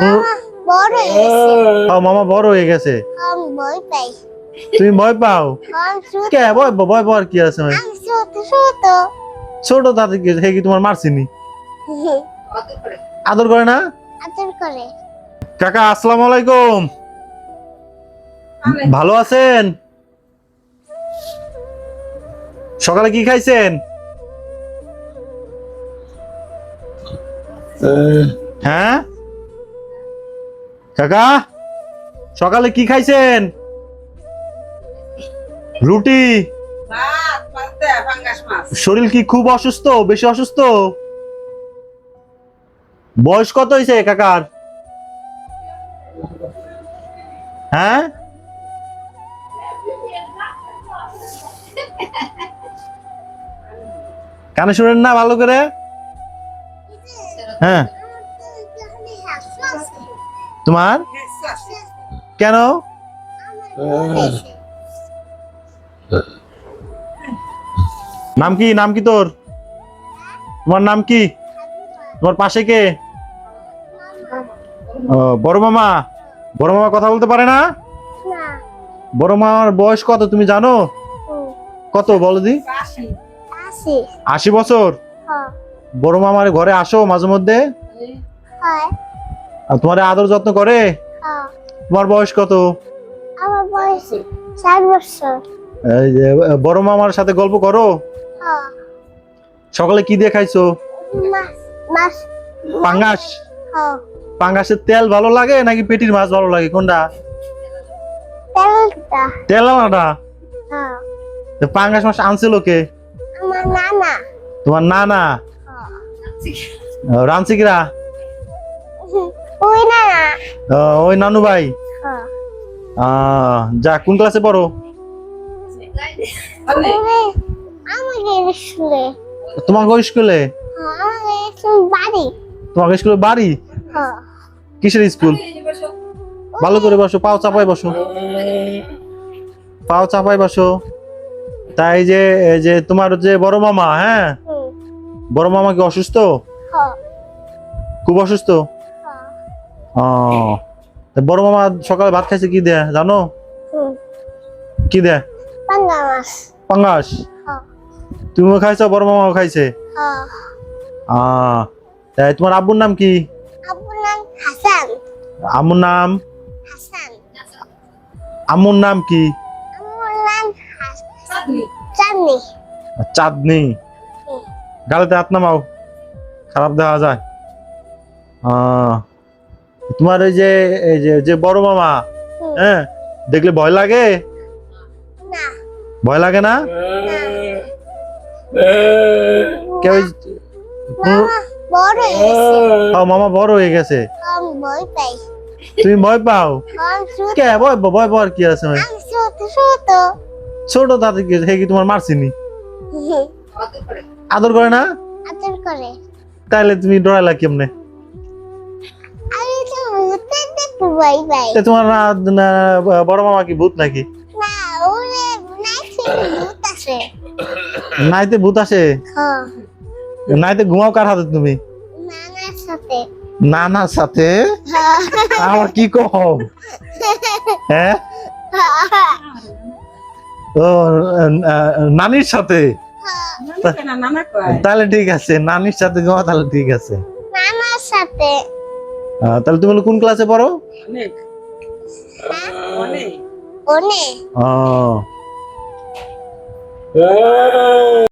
মামা বড় হয়ে গেছে। ও মামা বড় হয়ে গেছে। ভয় পাই। তুমি ভয় পাও? কে ভয় ভয় পাওয়ার কি আছে? ভাই? ছোট ছোট। ছোট তাতে কি হে কি তোমার মারছিনি? আদর করে না? আদর করে। কাকা আসসালামু আলাইকুম। ভালো আছেন? সকালে কি খাইছেন? হ্যাঁ? কাকা সকালে কি খাইছেন? রুটি। শরীর কি খুব অসুস্থ? বেশি অসুস্থ? বয়স কত হয়েছে কাকার? হ্যাঁ? কানে শুনেন না ভালো করে? হ্যাঁ। তোমার? কেন? নাম কি? নাম কি তোর? তোমার নাম কি? তোমার পাশে কে? বড় মামা। বড় মামা কথা বলতে পারে না? বড় মামার বয়স কত তুমি জানো? কত বলো দি? আশি বছর। হ্যাঁ। বড় মামার ঘরে আসো মাঝে মধ্যে। হয়। আর তোমার আদর যত্ন করে? তোমার বয়স কত? আমার বয়স চার বছর। এই যে, বড় মামার সাথে গল্প করো। সকালে কি দিয়ে খাইছো? মাছ পাঙ্গাস? পাঙ্গাসের তেল ভালো লাগে নাকি পেটির মাছ ভালো লাগে? কোনটা? তেলটা। তেল আলাদা পাঙ্গাস মাছ আনছিল কে? তোমার নানা? রানসিকরা ওই নানা ওই নানু ভাই? হ্যাঁ। যা কোন ক্লাসে পড়ো? ওই আমাদের স্কুলে? হ্যাঁ আমাদের স্কুল বাড়ি। হ্যাঁ। কিসের স্কুল? ভালো করে বসো পাও চাপাই বসো। পাও চাপাই বসো। তাই যে এই যে তোমার যে বড় মামা হ্যাঁ? বড় মামা কি অসুস্থ? খুব অসুস্থ? ও। বড় মামা সকালে ভাত খাইছে কি দেয়? জানো? কি দেয়? পাঙ্গা পাঙ্গাস? হ্যাঁ। তুমিও খাইছো বড় মামাও খাইছে? হ্যাঁ। তোমার আব্বুর নাম কি? আব্বুর নাম হাসান। আম্মুর নাম? হাসান। আম্মুর নাম কি? আম্মুর নাম চাঁদনি। চাঁদনি। গালেতে হাত নামাও। খারাপ দেখা যায়। আহ, তোমার ওই যে এই যে যে বড় মামা হ্যাঁ? দেখলে ভয় লাগে? ভয় লাগে না? কেউ মামা বড় হয়ে গেছে। মামা বড় হয়ে তুমি ভয় পাও? কে? ভয়? ভয় পাওয়ার কি আছে আমি ছোট তাতে কি হে কি তোমার মারছিনি? আদর করে না? আদর করে। তাইলে তুমি ডরাইলা কেমনে? ভয় পাই তোমার বড় মামা কি ভূত নাকি? না ওরে নাইছে ভূত আছে নাইতে ভূত আসে? হ্যাঁ। নাইতে ঘুমাও কার হাতে তুমি? নানার সাথে। নানার সাথে? হ্যাঁ। আমার কি কও? হ্যাঁ? ও নানির সাথে? নানা নানা কয়? তাহলে ঠিক আছে নানির সাথে ঘুমাও তাহলে ঠিক আছে। নানার সাথে। তাহলে তুমি হলো কোন ক্লাসে পড়ো? অনেক। অনেক। অনেক। ও।